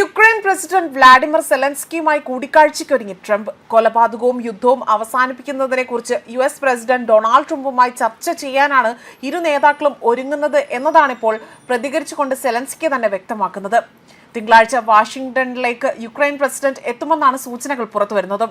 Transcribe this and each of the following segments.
Ukraine president Vladimir സെലൻസ്കിയുമായി കൂടിക്കാഴ്ചയ്ക്കൊരുങ്ങി. Trump കൊലപാതകവും യുദ്ധവും അവസാനിപ്പിക്കുന്നതിനെക്കുറിച്ച് യു എസ് പ്രസിഡന്റ് ഡൊണാൾഡ് ട്രംപുമായി ചർച്ച ചെയ്യാനാണ് ഇരു നേതാക്കളും ഒരുങ്ങുന്നത് എന്നതാണിപ്പോൾ പ്രതികരിച്ചുകൊണ്ട് സെലൻസ്കി തന്നെ വ്യക്തമാക്കുന്നത്. തിങ്കളാഴ്ച വാഷിംഗ്ടണിലേക്ക് യുക്രൈൻ പ്രസിഡന്റ് എത്തുമെന്നാണ് സൂചനകൾ പുറത്തുവരുന്നത്.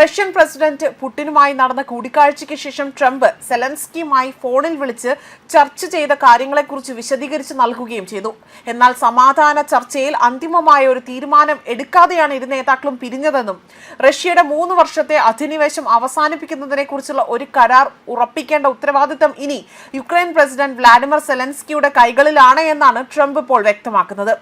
റഷ്യൻ പ്രസിഡന്റ് പുടിനുമായി നടന്ന കൂടിക്കാഴ്ചയ്ക്ക് ശേഷം ട്രംപ് സെലൻസ്കിയുമായി ഫോണിൽ വിളിച്ച് ചർച്ച ചെയ്ത കാര്യങ്ങളെക്കുറിച്ച് വിശദീകരിച്ച് നൽകുകയും ചെയ്തു. എന്നാൽ സമാധാന ചർച്ചയിൽ അന്തിമമായ ഒരു തീരുമാനം എടുക്കാതെയാണ് ഇരു നേതാക്കളും പിരിഞ്ഞതെന്നും റഷ്യയുടെ മൂന്ന് വർഷത്തെ അധിനിവേശം അവസാനിപ്പിക്കുന്നതിനെ കുറിച്ചുള്ള ഒരു കരാർ ഉറപ്പിക്കേണ്ട ഉത്തരവാദിത്തം ഇനി യുക്രൈൻ പ്രസിഡന്റ് വ്ളാഡിമിർ സെലൻസ്കിയുടെ കൈകളിലാണ് എന്നാണ് ട്രംപ് ഇപ്പോൾ വ്യക്തമാക്കുന്നത്.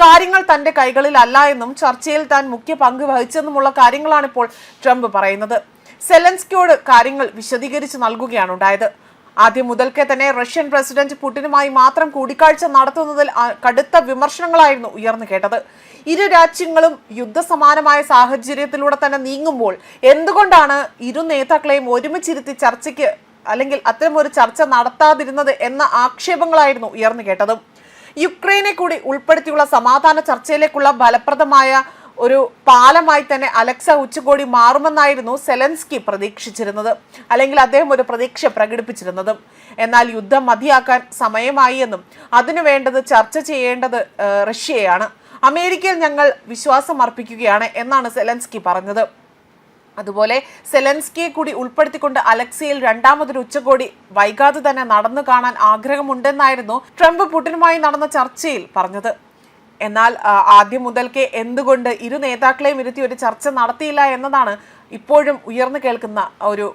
കാര്യങ്ങൾ തന്റെ കൈകളിലല്ല എന്നും ചർച്ചയിൽ താൻ മുഖ്യ പങ്ക് വഹിച്ചെന്നുമുള്ള കാര്യങ്ങളാണ് ഇപ്പോൾ ട്രംപ് പറയുന്നത്. സെലൻസ്കിയോട് കാര്യങ്ങൾ വിശദീകരിച്ച് നൽകുകയാണ് ഉണ്ടായത്. ആദ്യം മുതൽക്കേ തന്നെ റഷ്യൻ പ്രസിഡന്റ് പുടിനുമായി മാത്രം കൂടിക്കാഴ്ച നടത്തുന്നതിൽ കടുത്ത വിമർശനങ്ങളായിരുന്നു ഉയർന്നു കേട്ടത്. ഇരു രാജ്യങ്ങളും യുദ്ധസമാനമായ സാഹചര്യത്തിലൂടെ തന്നെ നീങ്ങുമ്പോൾ എന്തുകൊണ്ടാണ് ഇരു നേതാക്കളെയും ഒരുമിച്ചിരുത്തി ചർച്ചയ്ക്ക് അല്ലെങ്കിൽ അത്തരം ഒരു ചർച്ച നടത്താതിരുന്നത് എന്ന ആക്ഷേപങ്ങളായിരുന്നു ഉയർന്നു കേട്ടതും. യുക്രൈനെ കൂടി ഉൾപ്പെടുത്തിയുള്ള സമാധാന ചർച്ചയിലേക്കുള്ള ഫലപ്രദമായ ഒരു പാലമായി തന്നെ അലക്സ ഉച്ചകോടി മാറുമെന്നായിരുന്നു സെലൻസ്കി പ്രതീക്ഷിച്ചിരുന്നത്. അല്ലെങ്കിൽ അദ്ദേഹം ഒരു പ്രതീക്ഷ പ്രകടിപ്പിച്ചിരുന്നതും. എന്നാൽ യുദ്ധം മതിയാക്കാൻ സമയമായി എന്നും അതിനു വേണ്ടത് ചർച്ച ചെയ്യേണ്ടത് റഷ്യയാണ് അമേരിക്കയിൽ ഞങ്ങൾ വിശ്വാസം അർപ്പിക്കുകയാണ് എന്നാണ് സെലൻസ്കി പറഞ്ഞത്. അതുപോലെ സെലൻസ്കിയെ കൂടി ഉൾപ്പെടുത്തിക്കൊണ്ട് അലക്സിയിൽ രണ്ടാമതൊരു ഉച്ചകോടി വൈകാതെ തന്നെ നടന്നു കാണാൻ ആഗ്രഹമുണ്ടെന്നായിരുന്നു ട്രംപ് പുടിനുമായി നടന്ന ചർച്ചയിൽ പറഞ്ഞത്. എന്നാൽ ആദ്യം മുതൽക്കേ എന്തുകൊണ്ട് ഇരു നേതാക്കളെയും ഇരുത്തി ഒരു ചർച്ച നടത്തിയില്ല എന്നതാണ് ഇപ്പോഴും ഉയർന്നു കേൾക്കുന്ന ഒരു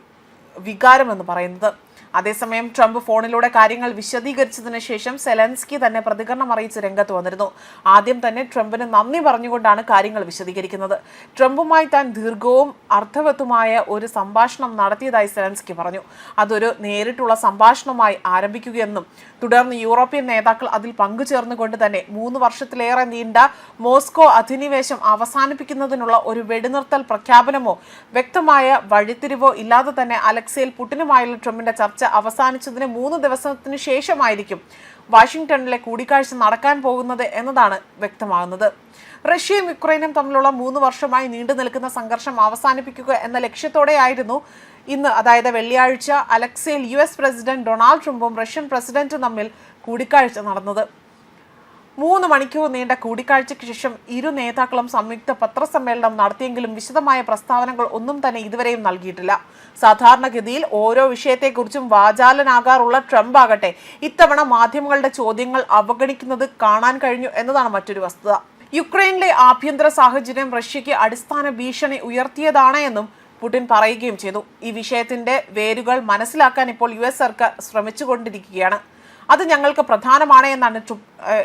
വികാരമെന്ന് പറയുന്നത്. അതേസമയം ട്രംപ് ഫോണിലൂടെ കാര്യങ്ങൾ വിശദീകരിച്ചതിന് ശേഷം സെലൻസ്കി തന്നെ പ്രതികരണം അറിയിച്ച് രംഗത്ത് വന്നിരുന്നു. ആദ്യം തന്നെ ട്രംപിന് നന്ദി പറഞ്ഞുകൊണ്ടാണ് കാര്യങ്ങൾ വിശദീകരിക്കുന്നത്. ട്രംപുമായി താൻ ദീർഘവും അർത്ഥവത്തുമായ ഒരു സംഭാഷണം നടത്തിയതായി സെലൻസ്കി പറഞ്ഞു. അതൊരു നേരിട്ടുള്ള സംഭാഷണമായി ആരംഭിക്കുകയെന്നും തുടർന്ന് യൂറോപ്യൻ നേതാക്കൾ അതിൽ പങ്കുചേർന്നുകൊണ്ട് തന്നെ മൂന്ന് വർഷത്തിലേറെ നീണ്ട മോസ്കോ അധിനിവേശം അവസാനിപ്പിക്കുന്നതിനുള്ള ഒരു വെടിനിർത്തൽ പ്രഖ്യാപനമോ വ്യക്തമായ വഴിത്തിരിവോ ഇല്ലാതെ തന്നെ അലക്സയിൽ പുടിനുമായുള്ള ട്രംപിന്റെ ചർച്ച അവസാനിച്ചതിന് മൂന്ന് ദിവസത്തിന് ശേഷമായിരിക്കും വാഷിംഗ്ടണിലെ കൂടിക്കാഴ്ച നടക്കാൻ പോകുന്നത് എന്നതാണ് വ്യക്തമാകുന്നത്. റഷ്യയും യുക്രൈനും തമ്മിലുള്ള മൂന്ന് വർഷമായി നീണ്ടു നിൽക്കുന്ന സംഘർഷം അവസാനിപ്പിക്കുക എന്ന ലക്ഷ്യത്തോടെയായിരുന്നു ഇന്ന് അതായത് വെള്ളിയാഴ്ച അലക്സയിൽ യു എസ് പ്രസിഡന്റ് ഡൊണാൾഡ് ട്രംപും റഷ്യൻ പ്രസിഡന്റും തമ്മിൽ കൂടിക്കാഴ്ച നടന്നത്. മൂന്ന് മണിക്കൂർ നീണ്ട കൂടിക്കാഴ്ചയ്ക്ക് ശേഷം ഇരു നേതാക്കളും സംയുക്ത പത്രസമ്മേളനം നടത്തിയെങ്കിലും വിശദമായ പ്രസ്താവനകൾ ഒന്നും തന്നെ ഇതുവരെയും നൽകിയിട്ടില്ല. സാധാരണഗതിയിൽ ഓരോ വിഷയത്തെക്കുറിച്ചും വാചാലനാകാറുള്ള ട്രംപ് ആകട്ടെ ഇത്തവണ മാധ്യമങ്ങളുടെ ചോദ്യങ്ങൾ അവഗണിക്കുന്നത് കാണാൻ കഴിഞ്ഞു എന്നതാണ് മറ്റൊരു വസ്തുത. യുക്രൈനിലെ ആഭ്യന്തര സാഹചര്യം റഷ്യയ്ക്ക് അടിസ്ഥാന ഭീഷണി ഉയർത്തിയതാണ് എന്നും പുടിൻ പറയുകയും ചെയ്തു. ഈ വിഷയത്തിന്റെ വേരുകൾ മനസ്സിലാക്കാൻ ഇപ്പോൾ യു സർക്കാർ ശ്രമിച്ചുകൊണ്ടിരിക്കുകയാണ്. അത് ഞങ്ങൾക്ക് പ്രധാനമാണ് എന്നാണ്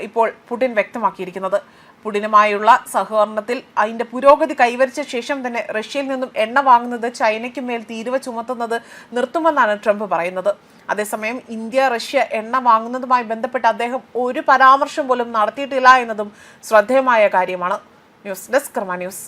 ഇപ്പോൾ പുടിൻ വ്യക്തമാക്കിയിരിക്കുന്നത്. പുടിനുമായുള്ള സഹകരണത്തിൽ അതിന്റെ പുരോഗതി കൈവരിച്ച ശേഷം തന്നെ റഷ്യയിൽ നിന്നും എണ്ണ വാങ്ങുന്നത് ചൈനയ്ക്ക് മേൽ തീരുവ ചുമത്തുന്നത് നിർത്തുമെന്നാണ് ട്രംപ് പറയുന്നത്. അതേസമയം ഇന്ത്യ റഷ്യ എണ്ണ വാങ്ങുന്നതുമായി ബന്ധപ്പെട്ട് അദ്ദേഹം ഒരു പരാമർശം പോലും നടത്തിയിട്ടില്ല എന്നതും ശ്രദ്ധേയമായ കാര്യമാണ്. News desk Karma news.